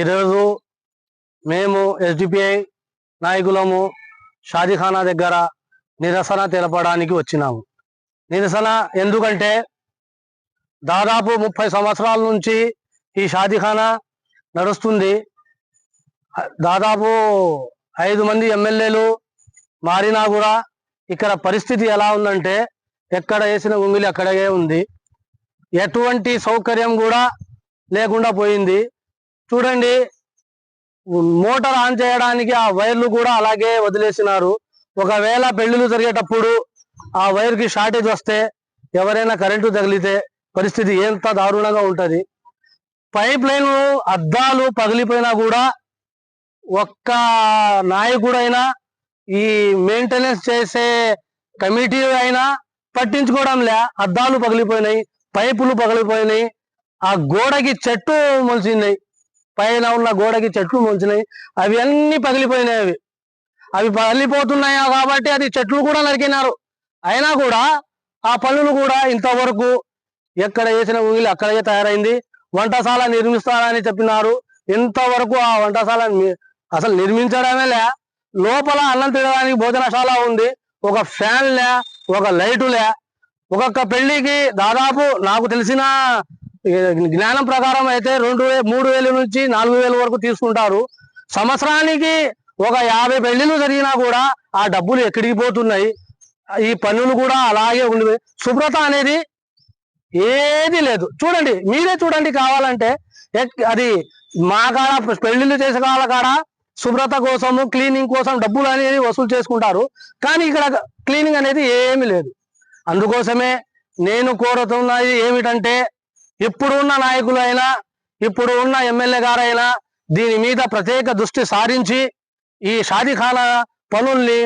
ఈరోజు మేము ఎస్డిపిఐ నాయకులము షాదీఖానా దగ్గర నిరసన తెలపడానికి వచ్చినాము. నిరసన ఎందుకంటే దాదాపు ముప్పై సంవత్సరాల నుంచి ఈ షాదీఖానా నడుస్తుంది. దాదాపు ఐదు మంది ఎమ్మెల్యేలు మారినా కూడా ఇక్కడ పరిస్థితి ఎలా ఉందంటే ఎక్కడ వేసిన ఉంగిలి అక్కడే ఉంది. ఎటువంటి సౌకర్యం కూడా లేకుండా పోయింది. చూడండి మోటార్ ఆన్ చేయడానికి ఆ వైర్లు కూడా అలాగే వదిలేసినారు. ఒకవేళ పెళ్ళిలు జరిగేటప్పుడు ఆ వైర్కి షార్టేజ్ వస్తే ఎవరైనా కరెంటు తగిలితే పరిస్థితి ఎంత దారుణంగా ఉంటది. పైప్ లైన్ అద్దాలు పగిలిపోయినా కూడా ఒక్క నాయకుడైనా ఈ మెయింటెనెన్స్ చేసే కమిటీ అయినా పట్టించుకోవడం లే అద్దాలు పగిలిపోయినాయి పైపులు పగిలిపోయినాయి ఆ గోడకి చెట్టు మొలిచినాయి పైన ఉన్న గోడకి చెట్లు మొంచినాయి అవి అన్ని పగిలిపోయినాయి అవి. అవి పగిలిపోతున్నాయా కాబట్టి అది చెట్లు కూడా నరికినారు. అయినా కూడా ఆ పనులు కూడా ఇంతవరకు ఎక్కడ వేసిన ఊగిలి అక్కడే తయారైంది. వంటశాల నిర్మిస్తారని చెప్పినారు. ఇంతవరకు ఆ వంటశాల అసలు నిర్మించడమే లే. లోపల అన్నం తినడానికి భోజనశాల ఉంది. ఒక ఫ్యాన్ లే ఒక లైటు లే. ఒక్కొక్క పెళ్ళికి దాదాపు నాకు తెలిసిన జ్ఞానం ప్రకారం అయితే రెండు మూడు వేల నుంచి నాలుగు వేల వరకు తీసుకుంటారు. సంవత్సరానికి ఒక యాభై పెళ్ళిళ్ళు జరిగినా కూడా ఆ డబ్బులు ఎక్కడికి పోతున్నాయి? ఈ పన్నులు కూడా అలాగే ఉండి శుభ్రత అనేది ఏది లేదు. చూడండి మీరే చూడండి కావాలంటే ఎక్- అది మా కాడ పెళ్ళిళ్ళు చేసే వాళ్ళ కాడ శుభ్రత కోసము క్లీనింగ్ కోసం డబ్బులు అనేది వసూలు చేసుకుంటారు. కానీ ఇక్కడ క్లీనింగ్ అనేది ఏమీ లేదు. అందుకోసమే నేను కోరుతున్నది ఏమిటంటే ఇప్పుడు ఉన్న నాయకులైనా ఇప్పుడు ఉన్న ఎమ్మెల్యే గారైనా దీని మీద ప్రత్యేక దృష్టి సారించి ఈ షాదీఖానా పనుల్ని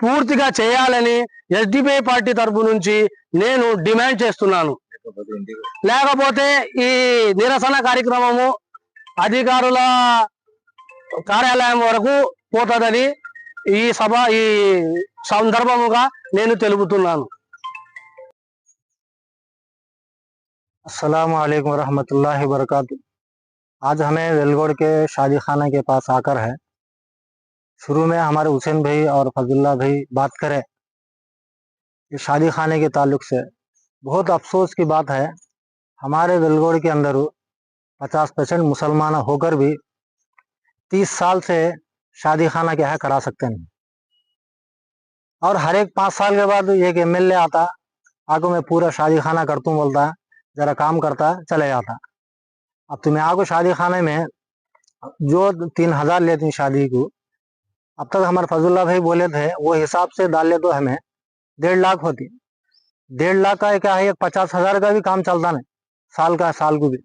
పూర్తిగా చేయాలని ఎస్డిపిఐ పార్టీ తరపు నుంచి నేను డిమాండ్ చేస్తున్నాను. లేకపోతే ఈ నిరసన కార్యక్రమము అధికారుల కార్యాలయం వరకు పోతుందని ఈ సభ ఈ సందర్భముగా నేను తెలుపుతున్నాను. अस्सलाम वालेकुम रहमतुल्लाहि वबरकातुहू। आज हमें वेलगोड़ के शादी खाना के पास आकर है। शुरू में हमारे हुसैन भाई और फजुल्ला भाई बात करें कि शादी खाने के ताल्लुक से। बहुत अफसोस की बात है, हमारे वेलगोड़ के अंदर पचास परसेंट मुसलमान होकर भी तीस साल से शादी खाना क्या है करा सकते नहीं और हर एक पाँच साल के बाद एक एमएलए आता, आगे मैं पूरा शादी खाना करता हूँ बोलता। है जरा काम करता, चले जाता। अब तुम्हें आगो शादी खाने में, जो तीन हज़ार लेती शादी को, अब तक हमारे फजुल्ला भाई बोले थे, वो हिसाब से डाल ले तो हमें, डेढ़ लाख होती। डेढ़ लाख का क्या है, एक पचास हज़ार का भी काम चलता नहीं साल का, साल को भी।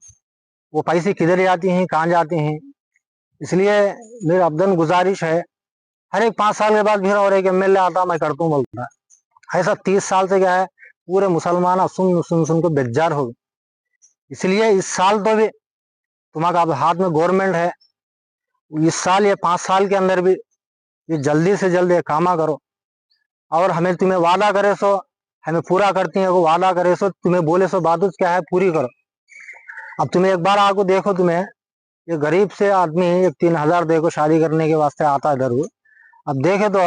वो पैसे किधर जाती हैं, कहाँ जाती हैं? इसलिए मेरी अबदन गुजारिश है, हर एक पाँच साल के बाद फिर और एक एम आता, मैं करता हूँ बोलता। ऐसा तीस साल से क्या है पूरे मुसलमान सुन सुन सुन को बेजार हो इसलिए इस साल तो भी तुम्हारा हाथ में गवर्नमेंट है। इस साल या पाँच साल के अंदर भी ये जल्दी से जल्दी कामा करो। और हमें तुम्हें वादा करे सो, हमें पूरा करती है, वो वादा करे सो, तुम्हें बोले सो बात क्या है, पूरी करो। अब तुम्हें एक बार आको देखो तुम्हें, ये गरीब से आदमी एक तीन हज़ार देखो शादी करने के वास्ते आता है इधर। अब देखे तो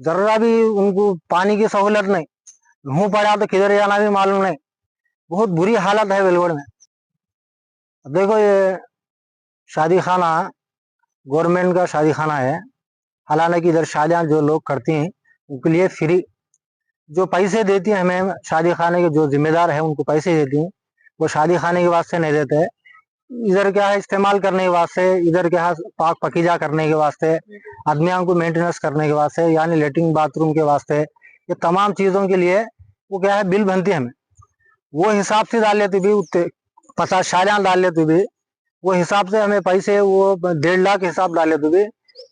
जरा भी उनको पानी की सहूलत नहीं। मुँह पड़ा तो किधर जाना भी मालूम नहीं। बहुत बुरी हालत है वेलगोड़ में। देखो ये शादी खाना गवर्नमेंट का शादी खाना है। हालाँकि इधर शादियाँ जो लोग करती हैं, उनके लिए फ्री। जो पैसे देती हैं हमें शादी खाने के जो जिम्मेदार है, उनको पैसे देती हैं। वो शादी खाने के वास्ते नहीं देते। इधर क्या है, इस्तेमाल करने के वास्ते, इधर क्या है पाक पकीजा करने के वास्ते, आदमियों को मेंटेनेंस करने के वास्ते, यानी लेटरिन बाथरूम के वास्ते। ये तमाम चीज़ों के लिए वो क्या है, बिल बनती है हमें। वो हिसाब से डाल लेते भी पचास शादियाँ डाल लेते भी, वो हिसाब से हमें पैसे, वो डेढ़ लाख हिसाब डाल लेते भी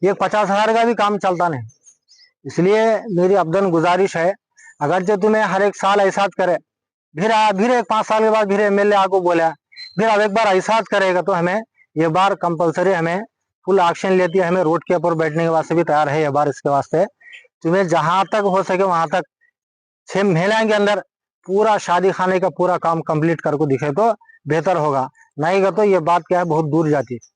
ये पचास हज़ार का भी काम चलता नहीं। इसलिए मेरी अबदन गुजारिश है अगर जो तुम्हें हर एक साल ऐसा करे। फिर फिर एक पाँच साल के बाद फिर एम एल आको बोला, फिर अब एक बार ऐसा करेगा तो हमें ये बार कंपलसरी हमें फुल एक्शन लेती है, हमें रोड के ऊपर बैठने के वास्ते भी तैयार है, ये बार इसके वास्ते। तुम्हें जहाँ तक हो सके वहाँ तक छह महीने के अंदर पूरा शादी खाने का पूरा काम कंप्लीट करके दिखे तो बेहतर होगा। नहीं कर तो ये बात क्या है, बहुत दूर जाती है।